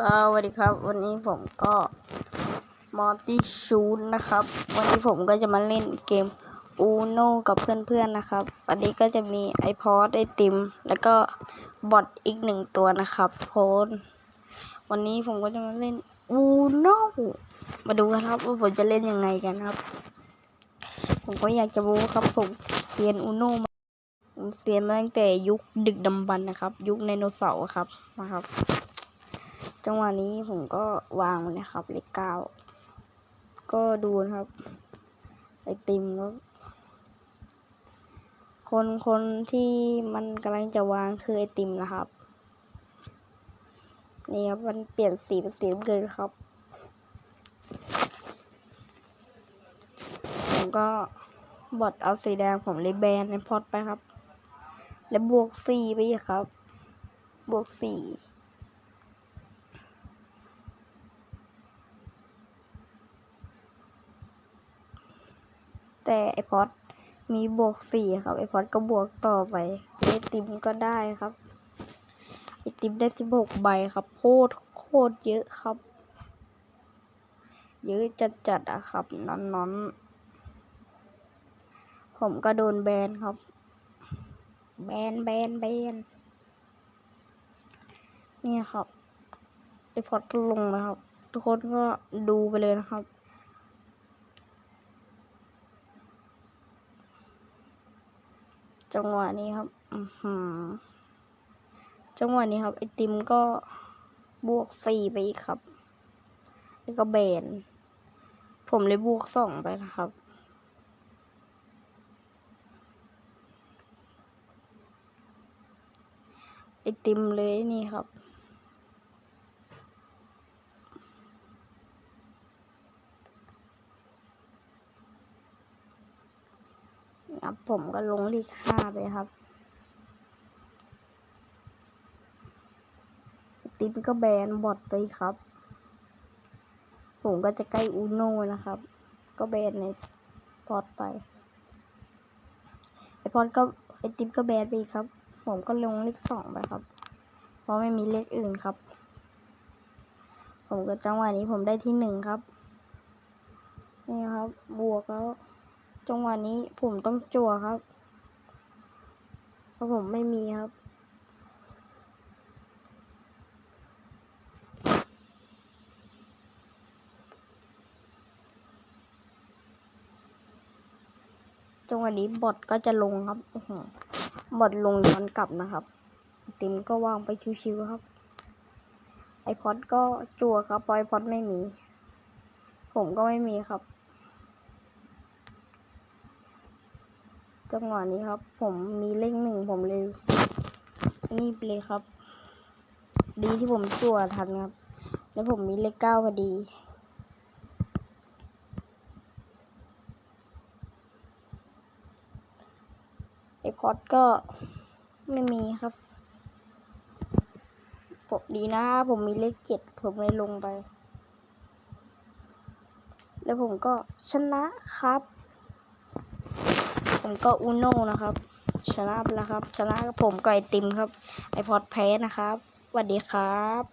สวัสดีครับ วันนี้ผมก็มอร์ตี้ชูนนะครับ วันนี้ผมก็จะมาเล่นเกมอูโนกับเพื่อนๆนะครับวันนี้ก็จะมีไอพอดไอติม แล้วก็บอทอีกหนึ่งตัวนะครับโคนวันนี้ผมก็จะมาเล่นอูโนมาดูกันครับว่าผมจะเล่นยังไงกันครับ ผมก็อยากจะรู้ครับผมเซียนอูโนมาผมเซียนมาตั้งแต่ยุคดึกดำบรรพ์นะครับ ยุคไดโนเสาร์ครับนะครับ จังหวะนี้ผมก็วางมันะครับ เลขเก้าก็ดูนะครับ ไอติมก็คนคนที่มันกำลังจะวางคือไอติมนะครับนี่ครับมันเปลี่ยนสีเป็นสีน้ำเงินครับผมก็บดเอาสีแดงผมเลยแบนในพอดไปครับ แล้วบวกสี่ไปครับ บวกสี่ แต่ไอพอดมีบวกสี่ครับไอพอดก็บวกต่อไปไอติมก็ได้ครับไอติมได้สิบหกใบครับโคตรโคตรเยอะครับ เยอะจัดจัดอะครับนอนนอนๆผมก็โดนแบนครับ แบนแบนแบนนี่ครับไอพอดลงนะครับ ทุกคนก็ดูไปเลยนะครับ จังหวะนี้ครับ อือหือ จังหวะนี้ครับ ไอติมก็บวกสี่ไปอีกครับ แล้วก็แบน ผมเลยบวกสองไปนะครับ ไอติมเลยนี่ครับ ครับผมก็ลงเลขห้าไปครับ ติ๊มก็แบนบอดไปครับ ผมก็จะใกล้อูโน่นะครับ ก็แบนในพอดไป ไอพอดก็ไอติ๊มก็แบนไปครับ ผมก็ลงเลขสองไปครับ เพราะไม่มีเลขอื่นครับ ผมก็จังหวะนี้ผมได้ที่หนึ่งครับ นี่ครับ บวกแล้ว จังหวะนี้ผมต้องจั่วครับ เพราะผมไม่มีครับ จังหวะนี้บอทก็จะลงครับบอทลงย้อนกลับนะครับ ติมก็วางไปชิวๆครับ ไอพอดก็จั่วครับไอพอดไม่มี ผมก็ไม่มีครับ จังหวะนี้ครับ ผมมีเลขหนึ่งผมเลยนี่ไปเลยครับ ดีที่ผมจั่วทันครับ แล้วผมมีเลขเก้าพอดีไอพอดก็ไม่มีครับผมดีนะ ผมมีเลขเจ็ดผมเลยลงไป แล้วผมก็ชนะครับ ผมก็อุโน่นะครับ ชนะไปแล้วครับ ชนะกับผมกับไอติมครับ ไอพอดแพ้นะครับสวัสดีครับ